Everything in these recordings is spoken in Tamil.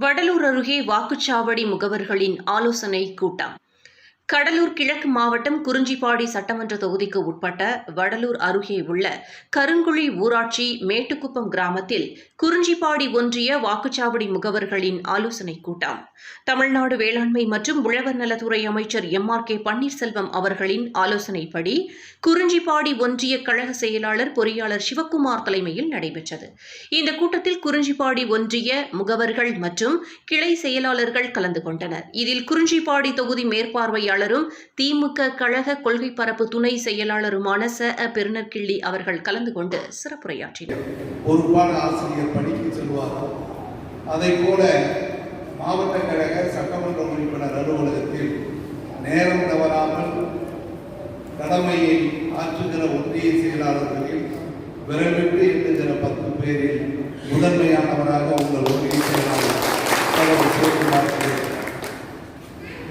வடலூர் அருகே வாக்குச்சாவடி முகவர்களின் ஆலோசனை கூட்டம். கடலூர் கிழக்கு மாவட்டம் குறிஞ்சிப்பாடி சட்டமன்ற தொகுதிக்கு உட்பட்ட வடலூர் அருகே உள்ள கருங்குழி ஊராட்சி மேட்டுக்குப்பம் கிராமத்தில் குறிஞ்சிப்பாடி ஒன்றிய வாக்குச்சாவடி முகவர்களின் ஆலோசனை கூட்டம். தமிழ்நாடு வேளாண்மை மற்றும் உழவர் நலத்துறை அமைச்சர் எம் ஆர் கே பன்னீர்செல்வம் அவர்களின் ஆலோசனைப்படி குறிஞ்சிப்பாடி ஒன்றிய கழக செயலாளர் பொறியாளர் சிவக்குமார் தலைமையில் நடைபெற்றது. இந்த கூட்டத்தில் குறிஞ்சிப்பாடி ஒன்றிய முகவர்கள் மற்றும் கிளை செயலாளர்கள் கலந்து கொண்டனர். இதில் குறிஞ்சிப்பாடி தொகுதி செயலாளரும் திமுக கழக கொள்கை பரப்பு துணை செயலாளருமான ச. அ. பெருநற்கிள்ளி அவர்கள் கலந்து கொண்டு சிறப்புரையாற்றினர். பொறுப்பான ஆசிரியர் பணிக்கு செல்வார் அதை போல மாவட்ட கழக சட்டமன்ற உறுப்பினர் அலுவலகத்தில் நேரம் தவறாமல் கடமையை ஆற்றுகிற ஒன்றிய செயலாளர்களில் விரல்விட்டு எண்ணுகிற பத்து பேரில் முதன்மையானவராக உங்கள் ஒன்றிய செயலாளர் தலைவர் சிவகுமார் அவர்கள்.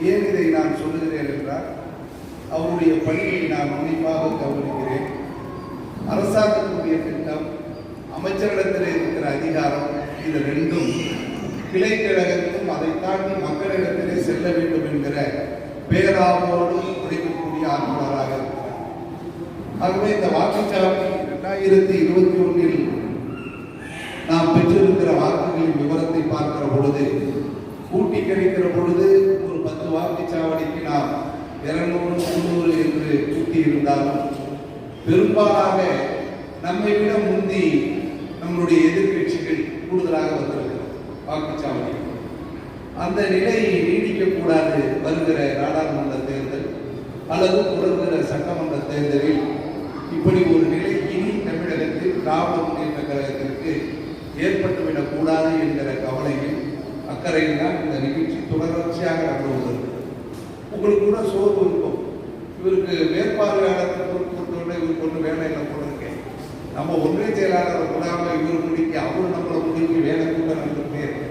ஏன் இதை நான் சொல்லுகிறேன் என்றால் அவருடைய பணியை நான் உன்னிப்பாக கவனிக்கிறேன். அரசாங்கத்துடைய திட்டம் அமைச்சரிடத்தில் இருக்கிற அதிகாரம் இது ரெண்டும் கிளைக்கழகத்திலும் அதை தாண்டி மக்களிடத்திலே செல்ல வேண்டும் என்கிற பேராவோடு உழைக்கக்கூடிய ஆட்சியாளராக இருக்கிறார். ஆகவே இந்த வாக்குச்சாவடி இரண்டாயிரத்தி இருபத்தி ஒன்றில் நாம் பெற்றிருக்கிற வாக்குகளின் விவரத்தை பார்க்கிற பொழுது கூட்டி கிடைக்கிற பொழுது ஒரு பத்து வாக்குச்சாவடிக்கு நாம் இருநூறு முந்நூறு என்று கூட்டி இருந்தாலும் பெரும்பாலாக நம்மை விட முந்தி நம்முடைய எதிர்க்கட்சிகள் கூடுதலாக வந்திருக்கிறது. வாக்குச்சாவடி. அந்த நிலை நீடிக்கக்கூடாது வருகிற நாடாளுமன்ற தேர்தல் அல்லது தொடர்கிற சட்டமன்ற தேர்தலில் இப்படி ஒரு நிலை இனி தமிழகத்தில் திராவிட முன்னேற்ற கழகத்திற்கு ஏற்பட்டுவிடக்கூடாது என்கிற கவலையில் அக்கறையில் தான் இந்த நிகழ்ச்சி தொடர்ச்சியாக நடந்து கொண்டிருக்கிறது. உங்களுக்கு கூட சோர்வு இருக்கும். இவருக்கு மேற்பார்வையாளர் பொறுப்பு இவருக்கு ஒன்றும் வேலை இல்லை போல இருக்கேன் நம்ம ஒன்றிய செயலாளரை கூடாமல் இவர் முடிக்க அவர் நம்மளை முடிக்க வேலை கூட நடந்துகிட்டே இருக்கு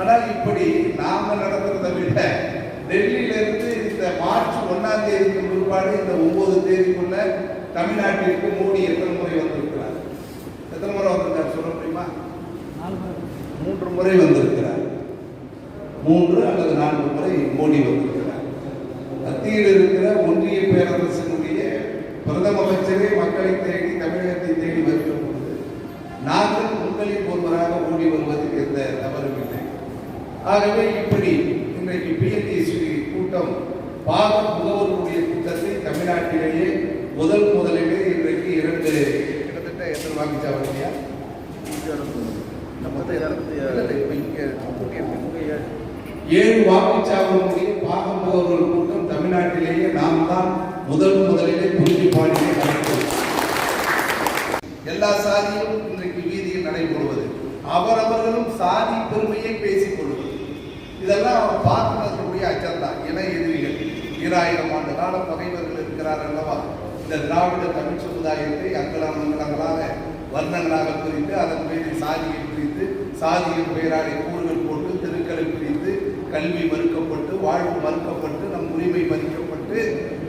ஆனால் இப்படி நாம நடத்துறதை விட டெல்லியிலிருந்து இந்த மார்ச் ஒன்னாம் தேதிக்கு முன்பாடு இந்த ஒன்பது தேதிக்குள்ள தமிழ்நாட்டிற்கு மோடி எத்தனை முறை வந்திருக்கிறார்? எத்தனை முறை வந்திருக்கார் சொல்ல முடியுமா? மூன்று முறை வந்திருக்கிறார். மூன்று அல்லது நான்கு முறை மோடி வந்திருக்கிறார். மத்தியில் இருக்கிற ஒன்றிய பேரரசினுடைய பிரதம அமைச்சரே மக்களை தேடி தமிழகத்தை தேடி வருகிற பொழுது நாங்கள் உங்களில் ஒருவராக ஓடி வருவதற்கு எந்த தவறும் இல்லை. ஆகவே இப்படி இன்றைக்கு பிஎன்டிசி கூட்டம் பாகம் முகவர்களுடைய கூட்டத்தை தமிழ்நாட்டிலேயே முதல் முதலிலே இன்றைக்கு இரண்டு கிட்டத்தட்ட எத்தனை வாக்குச்சாவடியா ஏழு வாக்குச்சாவடிய பாக முகவர்கள் கூட்டம் தமிழ்நாட்டிலேயே நாம் தான் முதல் முதலிலே குறிஞ்சிப்பாடியிலே நடக்கும் எல்லா சாதியும் இன்றைக்கு வீதியில் நடைபெறுவது. அவரவர்களும் சாதி பெருமையை பேசிக் கொள்வது. இதெல்லாம் அவர் பார்க்கிறதுடைய அச்சம் தான் இன எதிரிகள். ஈராயிரம் ஆண்டு கால பகைவர்கள் இருக்கிறார் அல்லவா? இந்த திராவிட தமிழ் சமுதாயத்தை அங்கலாம் அங்கலங்களாக வர்ணங்களாக பிரித்து அதன் மீது சாதியை பிரித்து சாதியின் பெயராலே கூறுகள் போட்டு தெருக்களை பிரித்து கல்வி மறுக்கப்பட்டு வாழ்வு மறுக்கப்பட்டு நம் உரிமை மதிக்கப்பட்டு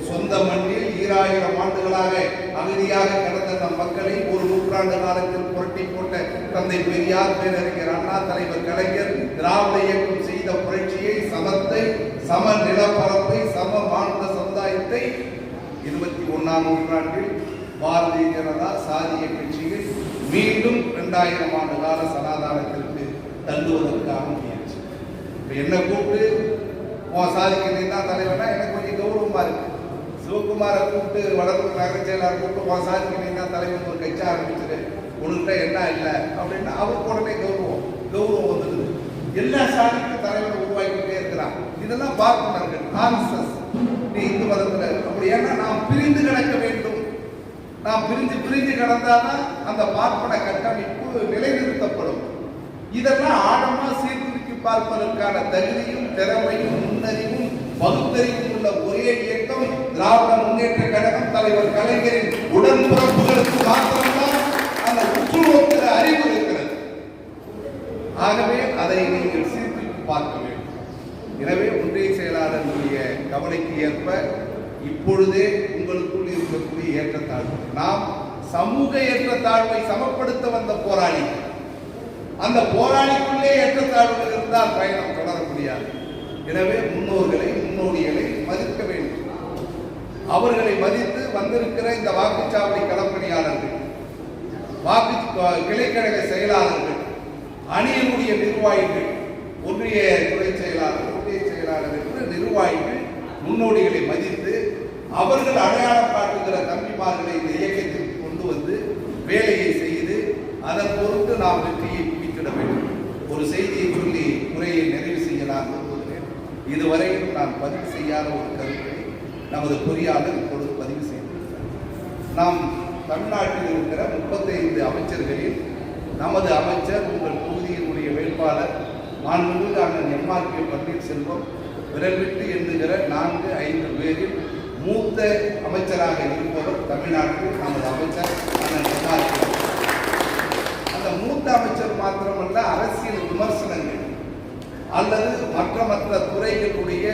சொந்த மண்ணில் ஈராயிரம் ஆண்டுகளாக அகதியாக கிடந்த நம் மக்களை ஒரு நூற்றாண்டு காலத்தில் புரட்டி போட்ட தந்தை பெரியார் பேரறிஞர் அண்ணா தலைவர் கலைஞர் திராவிட இயக்கம் செய்த புரட்சியை சமத்தை சம நிலப்பரப்பை சம மாநில சமுதாயத்தை இருபத்தி ஒன்னாம் நூற்றாண்டில் பாரதிய ஜனதா சாதிய கட்சியில் மீண்டும் இரண்டாயிரம் ஆண்டு கால சனாதானத்திற்கு தள்ளுவதற்காக முயற்சி இப்போ என்னை கூப்பிட்டு உன் சாதிக்கு நீ தான் தலைவனா? எனக்கு கொஞ்சம் கௌரவமாக இருக்குது சிவகுமாரை கூப்பிட்டு வடக்கு நகர செயலாளர் கூப்பிட்டு உன் சாதிக்கு நீ தான் தலைவன் ஒரு கட்சி ஆரம்பிச்சிரு உனக்கிட்ட என்ன இல்லை? அப்படின்னா அவருக்கு உடனே கௌரவம் கௌரவம் வந்துடுது. எல்லா சாதிக்கும் தலைவனை உருவாக்கிட்டே இருக்கிறான். இதெல்லாம் பார்ப்பனர்கள் ஆர்எஸ்எஸ் நீ இந்து மதத்தில் அப்படி ஏன்னா நாம் பிரிந்து கிடக்க வேண்டும். நாம் பிரிஞ்சு பிரிஞ்சு கிடந்தாதான் அந்த பார்ப்பன கட்டமைப்பு நிலைநிறுத்தப்படும். இதெல்லாம் ஆழமாக சீர்தூக்கி பார்ப்பதற்கான தகுதியும் திறமையும் முன்னறிவும் பகுத்தறிவும் உள்ள ஒரே இயக்கம் திராவிட முன்னேற்ற கழகம் தலைவர் கலைஞரின் உடன்பிறப்புகளுக்கு மாத்திரம்தான் அந்த உற்றுநோக்கிற அறிவு இருக்கிறது. ஆகவே அதை நீங்கள் சீர்தூக்கி பார்க்க வேண்டும். எனவே ஒன்றிய செயலாளர்களுடைய கவலைக்கு ஏற்ப இப்பொழுதே உங்களுக்குள் இருக்கக்கூடிய ஏற்றத்தாழ்வு. நாம் சமூக ஏற்றத்தாழ்வை சமப்படுத்த வந்த போராளி. அந்த போராளிக்குள்ளே ஏற்றத்தாழ்வுகள் இருந்தால் பயணம் தொடர முடியாது. எனவே முன்னோர்களை முன்னோடிகளை மதிக்க வேண்டும். அவர்களை மதித்து வந்திருக்கிற இந்த வாக்குச்சாவடி களப்பணியாளர்கள் வாக்கு கிளைக்கழக செயலாளர்கள் அணியினுடைய நிர்வாகிகள் ஒன்றிய துறை செயலாளர் ஒன்றிய செயலாளர் என்று நிர்வாகிகள் முன்னோடிகளை மதித்து அவர்கள் அடையாளம் காட்டுகிற தம்பிமார்களை இந்த இயக்கத்திற்கு கொண்டு வந்து வேலையை செய்து அதன் பொறுத்து நாம் வெற்றியை குவித்திட வேண்டும். ஒரு செய்தியை சொல்லி உரையை நிறைவு செய்யலாம் விரும்புகிறேன் இதுவரையும் நான் பதிவு செய்யாத ஒரு கருத்தை நமது பொறியாளர் இப்பொழுது பதிவு செய்திருக்கிறார். நாம் தமிழ்நாட்டில் இருக்கிற முப்பத்தைந்து அமைச்சர்களில் நமது அமைச்சர் உங்கள் தொகுதியினுடைய வேட்பாளர் மாண்புமிகு அண்ணன் எம்ஆர் கே பன்னீர்செல்வம் விரல்விட்டு எண்ணுகிற நான்கு ஐந்து பேரில் மூத்த அமைச்சராக இருப்பவர் தமிழ்நாட்டில் நமது அமைச்சர் அண்ணன் எம்ஆர் கே அந்த மூத்த அமைச்சர் அரசியல் விமர்சனங்கள் அல்லது மற்ற மற்ற துறைகளுடைய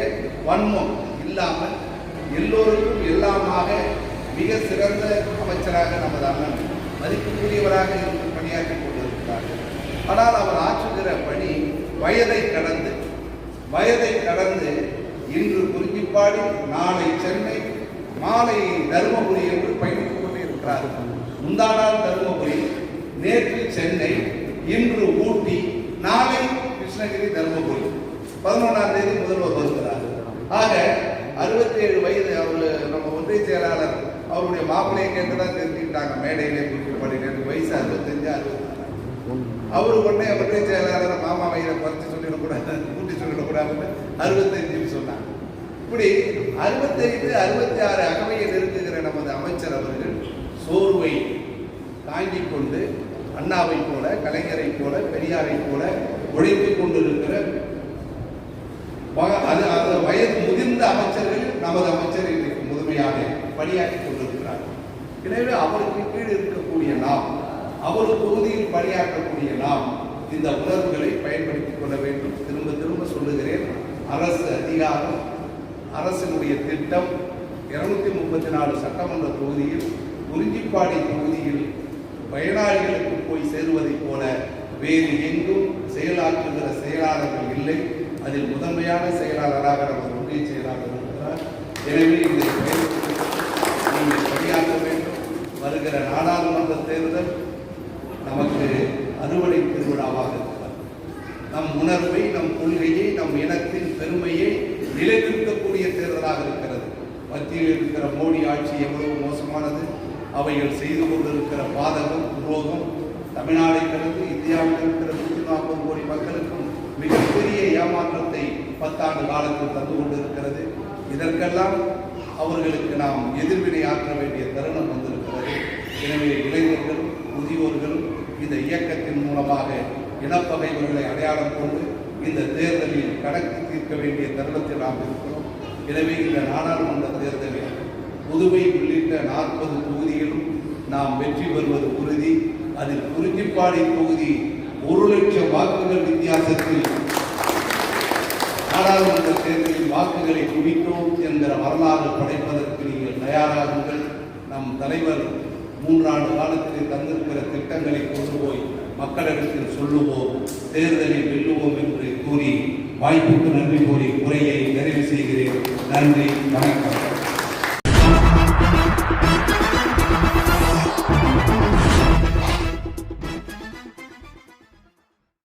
வன்மம் இல்லாமல் எல்லோருக்கும் எல்லாமாக மிக சிறந்த அமைச்சராக நமது அண்ணன் மதிப்புக்குரியவராக இருந்து பணியாற்றி கொண்டிருக்கிறார்கள் ஆனால் அவர் ஆற்றுகிற பணி வயதை கடந்து வயதை கடந்து இன்று குறிஞ்சிப்பாடி நாளை சென்னை மாலை தருமபுரி என்று பயணித்துக் கொண்டே இருக்கிறார் முந்தா நாள் தருமபுரி நேற்று சென்னை அறுபத்தி ஏழு வயது அவரு நம்ம ஒன்றிய செயலாளர் அவருடைய மாப்பிள்ளையை கேட்டு தான் தெரிஞ்சுக்கிட்டாங்க மேடையிலே குறிப்பிடப்படி எனக்கு வயசு அறுபத்தஞ்சு அறுபத்தி அவரு உடனே ஒன்றிய செயலாளர் மாமா வயதை குறைச்சி சொல்லிடக்கூடாது கூட்டி சொல்லிடக்கூடாதுன்னு அறுபத்தஞ்சுன்னு சொன்னாங்க. இப்படி அறுபத்தைந்து அறுபத்தி ஆறு அகவையை இருக்குகிற நமது அமைச்சர் அவர்கள் சோர்வை தாங்கிக் கொண்டு அண்ணாவை போல கலைஞரை போல பெரியாரை போல உழைத்துக் கொண்டிருக்கிற அது அது வயது முதிர்ந்த அமைச்சர்கள் நமது அமைச்சர் இன்றைக்கு முதுமையாக பணியாற்றி கொண்டிருக்கிறார். எனவே அவருக்கு கீழ் இருக்கக்கூடிய நாம் அவர் தொகுதியில் பணியாற்றக்கூடிய நாம் இந்த உணர்வுகளை பயன்படுத்திக் கொள்ள வேண்டும். திரும்ப திரும்ப சொல்லுகிறேன் அரசு அதிகாரம் அரசினுடைய திட்டம் இருநூத்தி முப்பத்தி நாலு சட்டமன்ற தொகுதியில் குறிஞ்சிப்பாடி தொகுதியில் பயனாளிகளுக்கு போய் சேருவதைப் போல வேறு எங்கும் செயலாற்றுகிற செயலாளர்கள் இல்லை. அதில் முதன்மையான செயலாளராக நமது ஒன்றிய செயலாளர் எனவே இதை நீங்கள் பணியாற்ற வேண்டும் வருகிற நாடாளுமன்ற தேர்தல் நமக்கு அறுவடை திருவிழாவாக இருக்கிறது. நம் உணர்வை நம் கொள்கையை நம் இனத்தின் பெருமையை நிலைநிறுத்தக்கூடிய தேர்தலாக இருக்கிறது. மத்தியில் இருக்கிற மோடி ஆட்சி எவ்வளவு மோசமானது? அவைகள் செய்து கொண்டிருக்கிற பாதகம் துரோகம் தமிழ்நாடை கடந்து இந்தியாவில் இருக்கிற நூற்றி நாற்பது கோடி மக்களுக்கும் மிகப்பெரிய ஏமாற்றத்தை பத்தாண்டு காலத்தில் தந்து கொண்டிருக்கிறது. இதற்கெல்லாம் அவர்களுக்கு நாம் எதிர்வினை ஆற்ற வேண்டிய தருணம் வந்திருக்கிறது. எனவே இளைஞர்கள் முதியோர்களும் இந்த இயக்கத்தின் மூலமாக இனப்பகைவர்களை அடையாளம் கொண்டு இந்த தேர்தலில் கணக்கு தீர்க்க வேண்டிய தருணத்தில் நாம் இருக்கிறோம். எனவே இந்த நாடாளுமன்ற தேர்தலில் புதுவை உள்ளிட்ட நாற்பது தொகுதியிலும் நாம் வெற்றி பெறுவது உறுதி. அதில் குறிஞ்சிப்பாடி தொகுதி ஒரு லட்சம் வாக்குகள் வித்தியாசத்தில் நாடாளுமன்ற தேர்தலில் வாக்குகளை குவித்தோம் என்கிற வரலாறு படைப்பதற்கு நீங்கள் தயாராகுங்கள். நம் தலைவர் மூன்றாண்டு காலத்தில் தந்திருக்கிற திட்டங்களை கொண்டு போய் மக்களிடத்தில் சொல்லுவோம். தேர்தலில் வெல்லுவோம் என்று கூறி வாய்ப்புக்கு நன்றி கூறி உரையை நிறைவு செய்கிறேன். நன்றி வணக்கம்.